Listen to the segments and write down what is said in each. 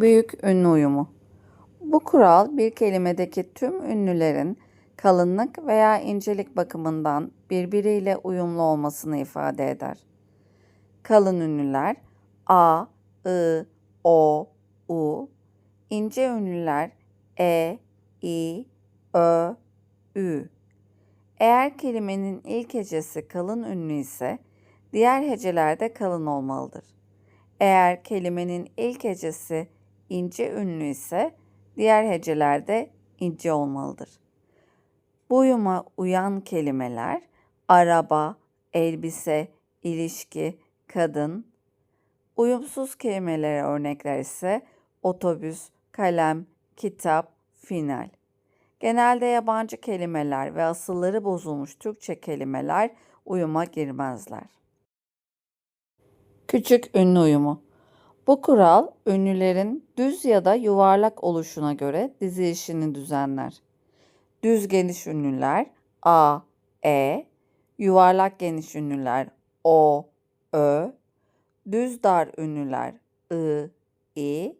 Büyük ünlü uyumu. Bu kural bir kelimedeki tüm ünlülerin kalınlık veya incelik bakımından birbiriyle uyumlu olmasını ifade eder. Kalın ünlüler a, i, o, u, ince ünlüler e, i, ö, ü. Eğer kelimenin ilk hecesi kalın ünlü ise diğer heceler de kalın olmalıdır. Eğer kelimenin ilk hecesi ince ünlü ise diğer heceler de ince olmalıdır. Bu uyuma uyan kelimeler araba, elbise, ilişki, kadın. Uyumsuz kelimelere örnekler ise otobüs, kalem, kitap, final. Genelde yabancı kelimeler ve asılları bozulmuş Türkçe kelimeler uyuma girmezler. Küçük ünlü uyumu. Bu kural ünlülerin düz ya da yuvarlak oluşuna göre dizilişini düzenler. Düz geniş ünlüler a, e, yuvarlak geniş ünlüler o, ö, düz dar ünlüler ı, i,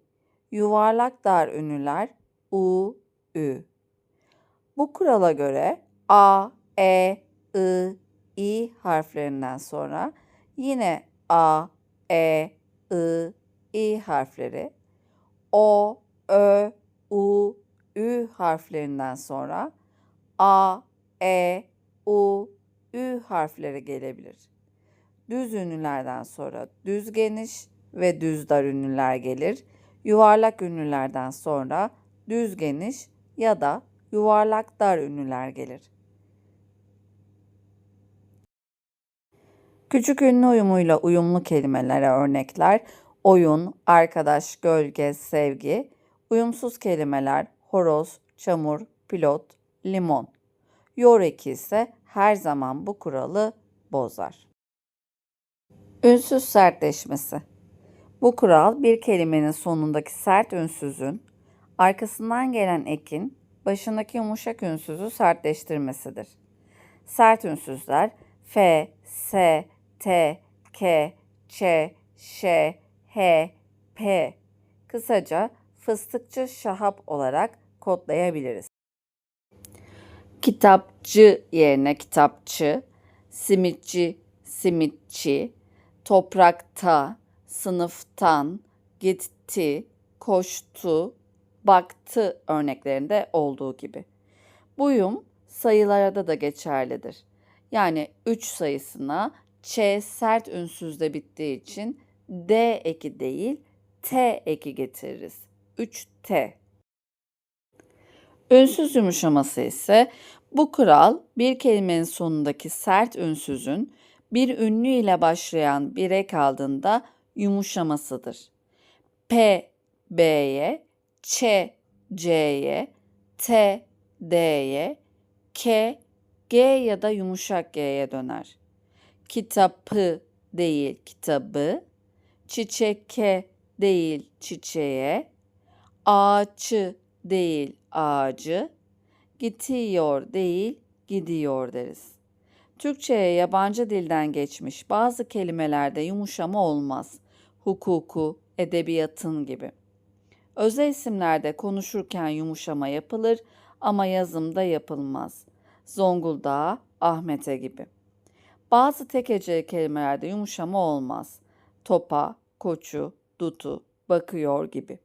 yuvarlak dar ünlüler u, ü. Bu kurala göre a, e, i, i harflerinden sonra yine a, e, i, i harfleri, o, ö, u, ü harflerinden sonra a, e, u, ü harfleri gelebilir. Düz ünlülerden sonra düz geniş ve düz dar ünlüler gelir. Yuvarlak ünlülerden sonra düz geniş ya da yuvarlak dar ünlüler gelir. Küçük ünlü uyumuyla uyumlu kelimelere örnekler oyun, arkadaş, gölge, sevgi, uyumsuz kelimeler horoz, çamur, pilot, limon. Yor eki ise her zaman bu kuralı bozar. Ünsüz sertleşmesi. Bu kural bir kelimenin sonundaki sert ünsüzün arkasından gelen ekin başındaki yumuşak ünsüzü sertleştirmesidir. Sert ünsüzler f, s, t, k, ç, ş, h, p kısaca fıstıkçı şahap olarak kodlayabiliriz. Kitapçı yerine kitapçı, simitçi, simitçi, toprakta, sınıftan, gitti, koştu, baktı örneklerinde olduğu gibi. Bu uyum sayılarda da geçerlidir. Yani 3 sayısına ç sert ünsüzde bittiği için d eki değil t eki getiririz. 3t. Ünsüz yumuşaması ise bu kural bir kelimenin sonundaki sert ünsüzün bir ünlü ile başlayan bir ek aldığında yumuşamasıdır. P, B'ye, Ç, C'ye, T, D'ye, K, G ya da yumuşak G'ye döner. Kitapı değil kitabı, çiçeke değil çiçeğe, ağaçı değil ağacı, gidiyor değil gidiyor deriz. Türkçe'ye yabancı dilden geçmiş bazı kelimelerde yumuşama olmaz. Hukuku, edebiyatın gibi. Özel isimlerde konuşurken yumuşama yapılır ama yazımda yapılmaz. Zonguldak'a, Ahmet'e gibi. Bazı tek heceli kelimelerde yumuşama olmaz. Topa, koçu, dutu, bakıyor gibi.